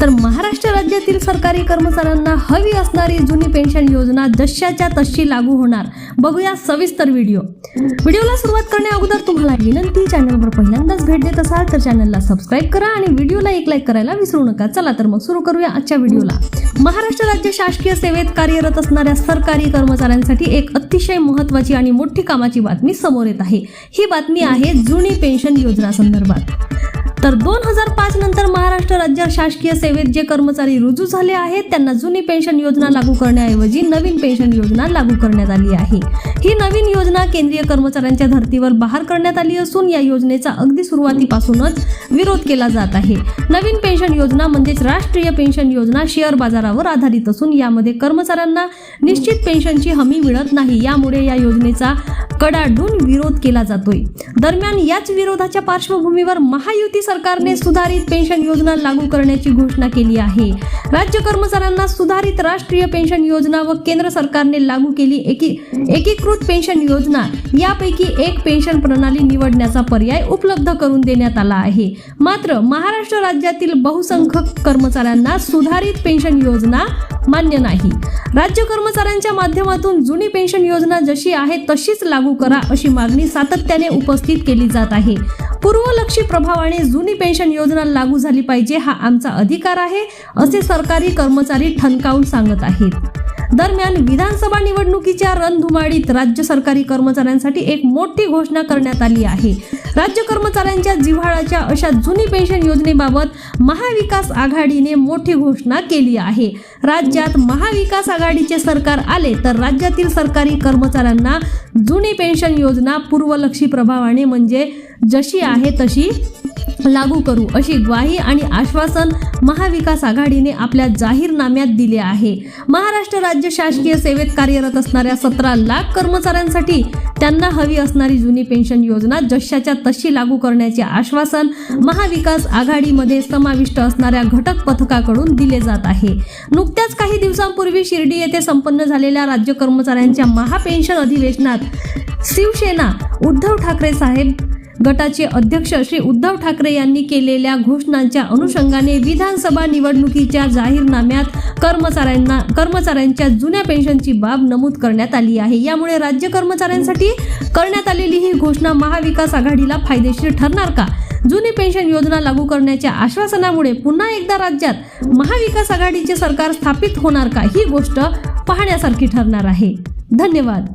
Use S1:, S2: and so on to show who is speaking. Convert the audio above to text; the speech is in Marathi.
S1: तर महाराष्ट्र राज्यातील सरकारी कर्मचाऱ्यांना हवी असणारी जुनी पेन्शन योजना जशाच्या तशी लागू होणार. बघूया सविस्तर व्हिडिओ. व्हिडिओला सुरुवात करण्या अगोदर तुम्हाला विनंती चॅनलवर पहिल्यांदाच भेट देत असाल तर चॅनलला सबस्क्राईब करा आणि व्हिडिओला एक लाईक करायला विसरू नका. चला तर मग सुरू करूया आजच्या व्हिडिओला. महाराष्ट्र राज्य शासकीय सेवेत कार्यरत असणाऱ्या सरकारी कर्मचाऱ्यांसाठी एक अतिशय महत्वाची आणि मोठी कामाची बातमी समोर येत आहे. ही बातमी आहे जुनी पेन्शन योजना संदर्भात. तर दोन हजार पाच नंतर महाराष्ट्र राज्य शासकीय सेवेत जे कर्मचारी रुजू झाले आहेत त्यांना जुनी पेन्शन योजना लागू करण्याऐवजी नवीन पेन्शन योजना लागू करण्यात आली आहे. ही नवीन योजना केंद्रीय कर्मचाऱ्यांच्या धर्तीवर बहार करण्यात आली असून या योजनेचा अगदी सुरुवातीपासूनच विरोध केला जात आहे. नवीन पेन्शन योजना म्हणजेच राष्ट्रीय पेन्शन योजना शेअर बाजारावर आधारित असून यामध्ये कर्मचाऱ्यांना निश्चित पेन्शनची हमी मिळत नाही. यामुळे या योजनेचा कडाडून विरोध केला जातोय. दरम्यान याच विरोधाच्या पार्श्वभूमीवर महायुती सरकारने सुधारित पेन्शन योजना लागू करण्याची घोषणा केली आहे. राज्य कर्मचाऱ्यांना सुधारित राष्ट्रीय पेन्शन योजना व केंद्र सरकारने लागू केली एकी एकीकृत पेन्शन योजना. यापैकी एक पेन्शन प्रणाली निवडण्याचा पर्याय उपलब्ध करून देण्यात आला आहे. मात्र महाराष्ट्र राज्यातील बहुसंख्य कर्मचाऱ्यांना सुधारित पेन्शन योजना मान्य नाही. राज्य कर्मचाऱ्यांच्या माध्यमातून जुनी पेन्शन योजना जशी आहे तशीच लागू करा अशी मागणी सातत्याने उपस्थित केली जात आहे. पूर्वलक्षी प्रभावाने जुनी पेन्शन योजना लागू झाली पाहिजे हा आमचा अधिकार आहे असे सरकारी कर्मचारी ठणकावून सांगत आहेत. दरम्यान विधानसभा निवडणुकीच्या रणधुमाळीत राज्य सरकारी कर्मचाऱ्यांसाठी एक मोठी घोषणा करण्यात आली आहे. राज्य कर्मचाऱ्यांच्या जिव्हाळाच्या अशा जुनी पेन्शन योजनेबाबत महाविकास आघाडीने मोठी घोषणा केली आहे. राज्यात महाविकास आघाडीचे सरकार आले तर राज्यातील सरकारी कर्मचाऱ्यांना जुनी पेन्शन योजना पूर्वलक्षी प्रभावाने म्हणजे जशी आहे तशी लागू करू अशी ग्वाही आणि आश्वासन महाविकास आघाडीने आपल्या जाहीरनाम्यात दिले आहे. महाराष्ट्र राज्य शासकीय सेवेत कार्यरत असणाऱ्या सतरा लाख कर्मचाऱ्यांसाठी त्यांना हवी असणारी जुनी पेन्शन योजना जशाच्या तशी लागू करण्याचे आश्वासन महाविकास आघाडीमध्ये समाविष्ट असणाऱ्या घटक पथकाकडून दिले जात आहे. नुकत्याच काही दिवसांपूर्वी शिर्डी येथे संपन्न झालेल्या राज्य कर्मचाऱ्यांच्या महापेन्शन अधिवेशनात शिवसेना उद्धव ठाकरे साहेब गटाचे अध्यक्ष श्री उद्धव ठाकरे यांनी केलेल्या घोषणांच्या अनुषंगाने विधानसभा निवडणुकीच्या जाहीरनाम्यात कर्मचाऱ्यांना कर्मचाऱ्यांच्या जुन्या पेन्शनची बाब नमूद करण्यात आली आहे. यामुळे राज्य कर्मचाऱ्यांसाठी करण्यात आलेली ही घोषणा महाविकास आघाडीला फायदेशीर ठरणार का? जुनी पेन्शन योजना लागू करण्याच्या आश्वासनामुळे पुन्हा एकदा राज्यात महाविकास आघाडीचे सरकार स्थापित होणार का? ही गोष्ट पाहण्यासारखी ठरणार आहे. धन्यवाद.